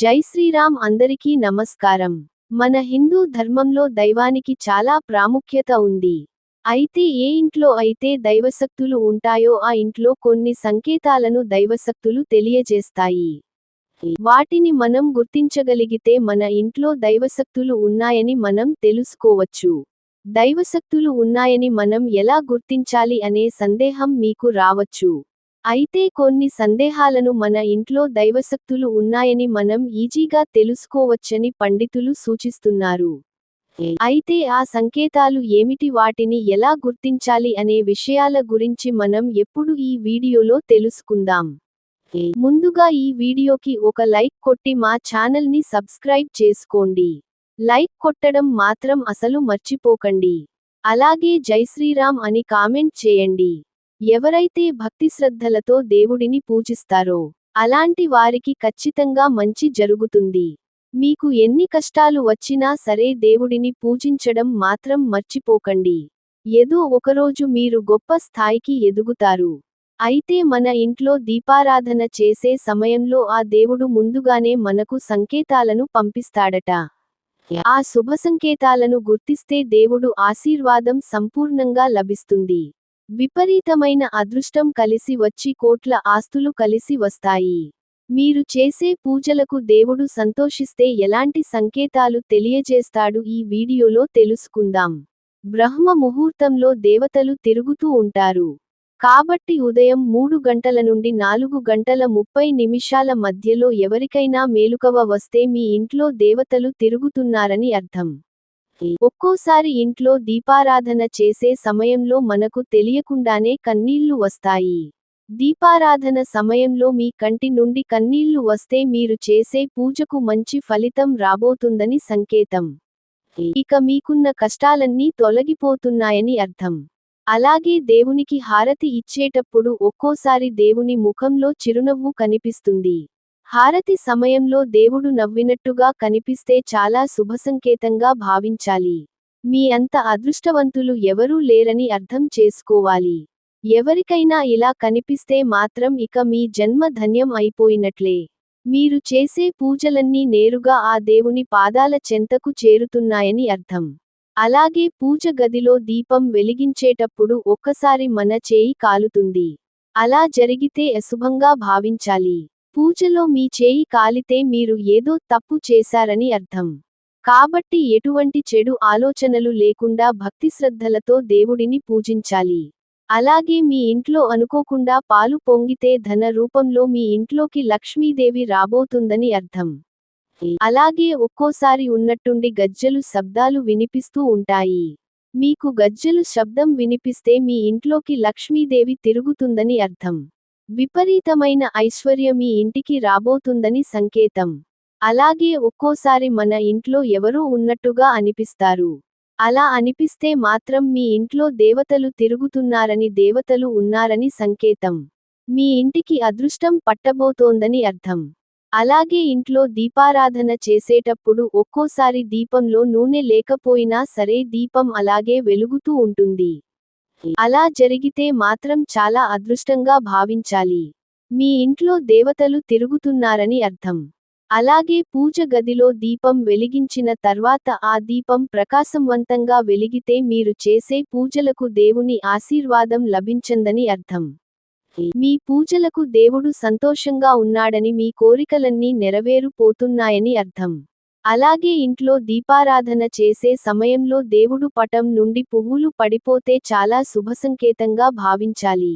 జై శ్రీరామ్ అందరికీ నమస్కారం. మన హిందూ ధర్మంలో దైవానికి చాలా ప్రాముఖ్యత ఉంది. అయితే ఏ ఇంట్లో అయితే దైవశక్తులు ఉంటాయో ఆ ఇంట్లో కొన్ని సంకేతాలను దైవశక్తులు తెలియజేస్తాయి. వాటిని మనం గుర్తించగలిగితే మన ఇంట్లో దైవశక్తులు ఉన్నాయని మనం తెలుసుకోవచ్చు. దైవశక్తులు ఉన్నాయని మనం ఎలా గుర్తించాలి అనే సందేహం మీకు రావచ్చు. అయితే కొన్ని సందేహాలను మన ఇంట్లో దైవశక్తులు ఉన్నాయని మనం ఈజీగా తెలుసుకోవచ్చని పండితులు సూచిస్తున్నారు. అయితే ఆ సంకేతాలు ఏమిటి? వాటిని ఎలా గుర్తించాలి అనే విషయాల గురించి మనం ఎప్పుడు ఈ వీడియోలో తెలుసుకుందాం. ముందుగా ఈ వీడియోకి ఒక లైక్ కొట్టి మా ఛానల్ని సబ్స్క్రైబ్ చేసుకోండి. లైక్ కొట్టడం మాత్రం అసలు మర్చిపోకండి. అలాగే జై శ్రీరామ్ అని కామెంట్ చేయండి. ఎవరైతే భక్తి శ్రద్ధలతో దేవుడిని పూజిస్తారో అలాంటి వారికి ఖచ్చితంగా మంచి జరుగుతుంది. మీకు ఎన్ని కష్టాలు వచ్చినా సరే దేవుడిని పూజించడం మాత్రం మర్చిపోకండి. ఏదో ఒకరోజు మీరు గొప్ప స్థాయికి ఎదుగుతారు. అయితే మన ఇంట్లో దీపారాధన చేసే సమయంలో ఆ దేవుడు ముందుగానే మనకు సంకేతాలను పంపిస్తాడట. ఆ శుభ సంకేతాలను గుర్తిస్తే దేవుడు ఆశీర్వాదం సంపూర్ణంగా లభిస్తుంది. విపరీతమైన అదృష్టం కలిసి వచ్చి కోట్ల ఆస్తులు కలిసి వస్తాయి. మీరు చేసే పూజలకు దేవుడు సంతోషిస్తే ఎలాంటి సంకేతాలు తెలియజేస్తాడు ఈ వీడియోలో తెలుసుకుందాం. బ్రహ్మ ముహూర్తంలో దేవతలు తిరుగుతూ ఉంటారు. కాబట్టి ఉదయం మూడు గంటల నుండి నాలుగు గంటల ముప్పై నిమిషాల మధ్యలో ఎవరికైనా మేలుకవ వస్తే మీ ఇంట్లో దేవతలు తిరుగుతున్నారని అర్థం. ఒక్కోసారి ఇంట్లో దీపారాధన చేసే సమయంలో మనకు తెలియకుండానే కన్నీళ్ళు వస్తాయి. దీపారాధన సమయంలో మీ కంటి నుండి కన్నీళ్ళు వస్తే మీరు చేసే పూజకు మంచి ఫలితం రాబోతుందని సంకేతం. ఇక మీకున్న కష్టాలన్నీ తొలగిపోతున్నాయని అర్థం. అలాగే దేవునికి హారతి ఇచ్చేటప్పుడు ఒక్కోసారి దేవుని ముఖంలో చిరునవ్వు కనిపిస్తుంది. హారతి సమయంలో దేవుడు నవ్వినట్టుగా కనిపిస్తే చాలా శుభసంకేతంగా భావించాలి. మీ అంత అదృష్టవంతులు ఎవరూ లేరని అర్థం చేసుకోవాలి. ఎవరికైనా ఇలా కనిపిస్తే మాత్రం ఇక మీ జన్మ ధన్యం అయిపోయినట్లే. మీరు చేసే పూజలన్నీ నేరుగా ఆ దేవుని పాదాల చెంతకు చేరుతున్నాయని అర్థం. అలాగే పూజ గదిలో దీపం వెలిగించేటప్పుడు ఒక్కసారి మన చేయి కాలుతుంది. అలా జరిగితే అశుభంగా భావించాలి. పూజలో మీ చేయి కాలితే మీరు ఏదో తప్పు చేశారని అర్థం. కాబట్టి ఎటువంటి చెడు ఆలోచనలు లేకుండా భక్తి శ్రద్ధలతో దేవుడిని పూజించాలి. అలాగే మీ ఇంట్లో అనుకోకుండా పాలు పొంగితే ధన రూపంలో మీ ఇంట్లోకి లక్ష్మీదేవి రాబోతుందని అర్థం. అలాగే ఒక్కోసారి ఉన్నట్టుండి గజ్జలు శబ్దాలు వినిపిస్తూ ఉంటాయి. మీకు గజ్జలు శబ్దం వినిపిస్తే మీ ఇంట్లోకి లక్ష్మీదేవి తిరుగుతుందని అర్థం. విపరీతమైన ఐశ్వర్యం మీ ఇంటికి రాబోతుందని సంకేతం. అలాగే ఒక్కోసారి మన ఇంట్లో ఎవరూ ఉన్నట్టుగా అనిపిస్తారు. అలా అనిపిస్తే మాత్రం మీ ఇంట్లో దేవతలు తిరుగుతున్నారని దేవతలు ఉన్నారని సంకేతం. మీ ఇంటికి అదృష్టం పట్టబోతోందని అర్థం. అలాగే ఇంట్లో దీపారాధన చేసేటప్పుడు ఒక్కోసారి దీపంలో నూనె లేకపోయినా సరే దీపం అలాగే వెలుగుతూ ఉంటుంది. అలా జరిగితే మాత్రం చాలా అదృష్టంగా భావించాలి. మీ ఇంట్లో దేవతలు తిరుగుతున్నారని అర్థం. అలాగే పూజ గదిలో దీపం వెలిగించిన తర్వాత ఆ దీపం ప్రకాశంవంతంగా వెలిగితే మీరు చేసే పూజలకు దేవుని ఆశీర్వాదం లభించందని అర్థం. మీ పూజలకు దేవుడు సంతోషంగా ఉన్నాడని మీ కోరికలన్నీ నెరవేరుపోతున్నాయని అర్థం. అలాగే ఇంట్లో దీపారాధన చేసే సమయంలో దేవుడు పటం నుండి పువ్వులు పడిపోతే చాలా శుభసంకేతంగా భావించాలి.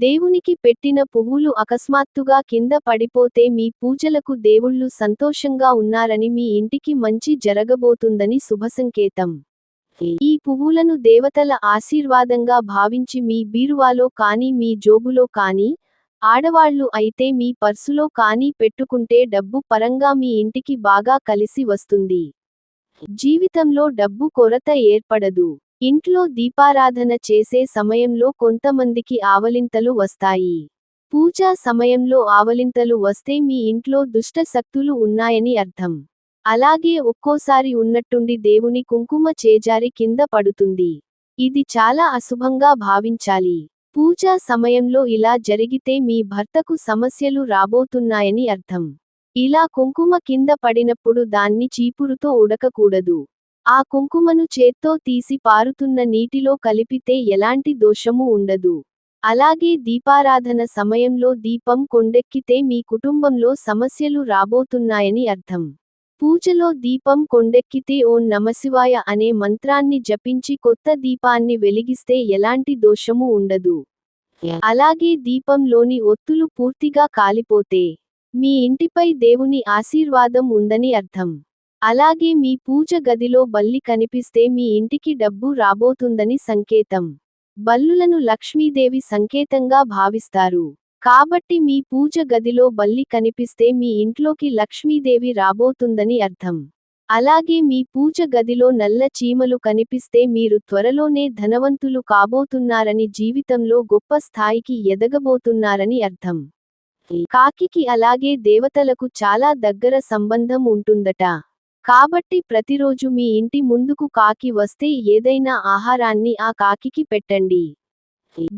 దేవునికి పెట్టిన పువ్వులు అకస్మాత్తుగా కింద పడిపోతే మీ పూజలకు దేవుళ్ళు సంతోషంగా ఉన్నారని మీ ఇంటికి మంచి జరగబోతుందని శుభసంకేతం. ఈ పువ్వులను దేవతల ఆశీర్వాదంగా భావించి మీ బీరువాలో కానీ మీ జోబులో కానీ ఆడవాళ్ళు అయితే మీ పర్సులో కానీ పెట్టుకుంటే డబ్బు పరంగా మీ ఇంటికి బాగా కలిసి వస్తుంది. జీవితంలో డబ్బు కొరత ఏర్పడదు. ఇంట్లో దీపారాధన చేసే సమయంలో కొంతమందికి ఆవలింతలు వస్తాయి. పూజా సమయంలో ఆవలింతలు వస్తే మీ ఇంట్లో దుష్ట శక్తులు ఉన్నాయని అర్థం. అలాగే ఒక్కోసారి ఉన్నట్టుండి దేవుని కుంకుమ చేజారి కింద పడుతుంది. ఇది చాలా అశుభంగా భావించాలి. పూజా సమయంలో ఇలా జరిగితే మీ భర్తకు సమస్యలు రాబోతున్నాయని అర్థం. ఇలా కుంకుమ కింద పడినప్పుడు దాన్ని చీపురుతో ఉడకకూడదు. ఆ కుంకుమను చేత్తో తీసి పారుతున్న నీటిలో కలిపితే ఎలాంటి దోషము ఉండదు. అలాగే దీపారాధన సమయంలో దీపం కొండెక్కితే మీ కుటుంబంలో సమస్యలు రాబోతున్నాయని అర్థం. పూజలో దీపం కొండెక్కితే ఓం నమశివాయ అనే మంత్రాన్ని జపించి కొత్త దీపాన్ని వెలిగిస్తే ఎలాంటి దోషము ఉండదు. అలాగే దీపంలోని ఒత్తులు పూర్తిగా కాలిపోతే మీ ఇంటిపై దేవుని ఆశీర్వాదం ఉందని అర్థం. అలాగే మీ పూజ గదిలో బల్లి కనిపిస్తే మీ ఇంటికి డబ్బు రాబోతుందని సంకేతం. బల్లులను లక్ష్మీదేవి సంకేతంగా భావిస్తారు. కాబట్టి మీ పూజ గదిలో బల్లి కనిపిస్తే మీ ఇంట్లోకి లక్ష్మీదేవి రాబోతుందని అర్థం. అలాగే మీ పూజ గదిలో నల్ల చీమలు కనిపిస్తే మీరు త్వరలోనే ధనవంతులు కాబోతున్నారని జీవితంలో గొప్ప స్థాయికి ఎదగబోతున్నారని అర్థం. కాకికి అలాగే దేవతలకు చాలా దగ్గర సంబంధం ఉంటుందట. కాబట్టి ప్రతిరోజు మీ ఇంటి ముందుకు కాకి వస్తే ఏదైనా ఆహారాన్ని ఆ కాకికి పెట్టండి.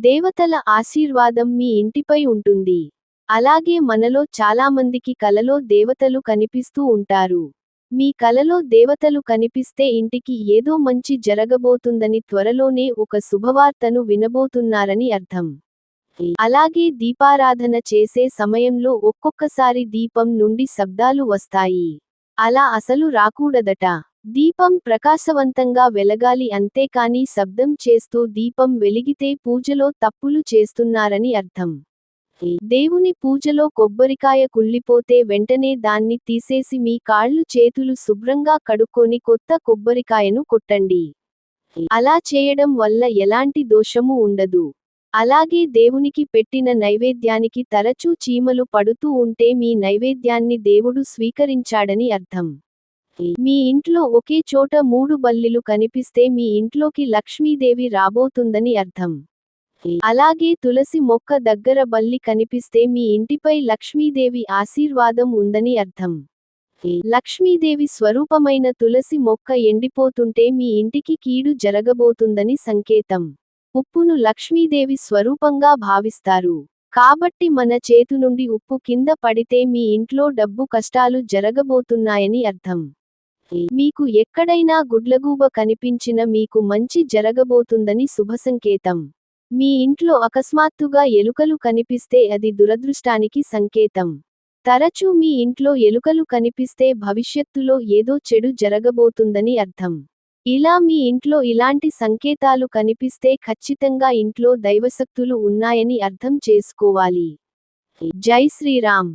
దేవతల ఆశీర్వాదం మీ ఇంటిపై ఉంటుంది. అలాగే మనలో చాలామందికి కలలో దేవతలు కనిపిస్తూ ఉంటారు. మీ కలలో దేవతలు కనిపిస్తే ఇంటికి ఏదో మంచి జరగబోతుందని త్వరలోనే ఒక శుభవార్తను వినబోతున్నారని అర్థం. అలాగే దీపారాధన చేసే సమయంలో ఒక్కొక్కసారి దీపం నుండి శబ్దాలు వస్తాయి. అలా అసలు రాకూడదట. దీపం ప్రకాశవంతంగా వెలగాలి అంతేకాని శబ్దం చేస్తూ దీపం వెలిగితే పూజలో తప్పులు చేస్తున్నారని అర్థం. దేవుని పూజలో కొబ్బరికాయ కుళ్ళిపోతే వెంటనే దాన్ని తీసేసి మీ కాళ్ళు చేతులు శుభ్రంగా కడుక్కొని కొత్త కొబ్బరికాయను కొట్టండి. అలా చేయడం వల్ల ఎలాంటి దోషము ఉండదు. అలాగే దేవునికి పెట్టిన నైవేద్యానికి తరచూ చీమలు పడుతూ ఉంటే మీ నైవేద్యాన్ని దేవుడు స్వీకరించాడని అర్థం. మీ ఇంట్లో ఒకే చోట మూడు బల్లిలు కనిపిస్తే మీ ఇంట్లోకి లక్ష్మీదేవి రాబోతుందని అర్థం. అలాగే తులసి మొక్క దగ్గర బల్లి కనిపిస్తే మీ ఇంటిపై లక్ష్మీదేవి ఆశీర్వాదం ఉందని అర్థం. లక్ష్మీదేవి స్వరూపమైన తులసి మొక్క ఎండిపోతుంటే మీ ఇంటికి కీడు జరగబోతుందని సంకేతం. ఉప్పును లక్ష్మీదేవి స్వరూపంగా భావిస్తారు. కాబట్టి మన చేతు నుండి ఉప్పు కింద పడితే మీ ఇంట్లో డబ్బు కష్టాలు జరగబోతున్నాయని అర్థం. మీకు ఎక్కడైనా గుడ్లగూబ కనిపించిన మీకు మంచి జరగబోతుందని శుభసంకేతం. మీ ఇంట్లో అకస్మాత్తుగా ఎలుకలు కనిపిస్తే అది దురదృష్టానికి సంకేతం. తరచూ మీ ఇంట్లో ఎలుకలు కనిపిస్తే భవిష్యత్తులో ఏదో చెడు జరగబోతుందని అర్థం. ఇలా మీ ఇంట్లో ఇలాంటి సంకేతాలు కనిపిస్తే ఖచ్చితంగా ఇంట్లో దైవశక్తులు ఉన్నాయని అర్థం చేసుకోవాలి. జై శ్రీరామ్.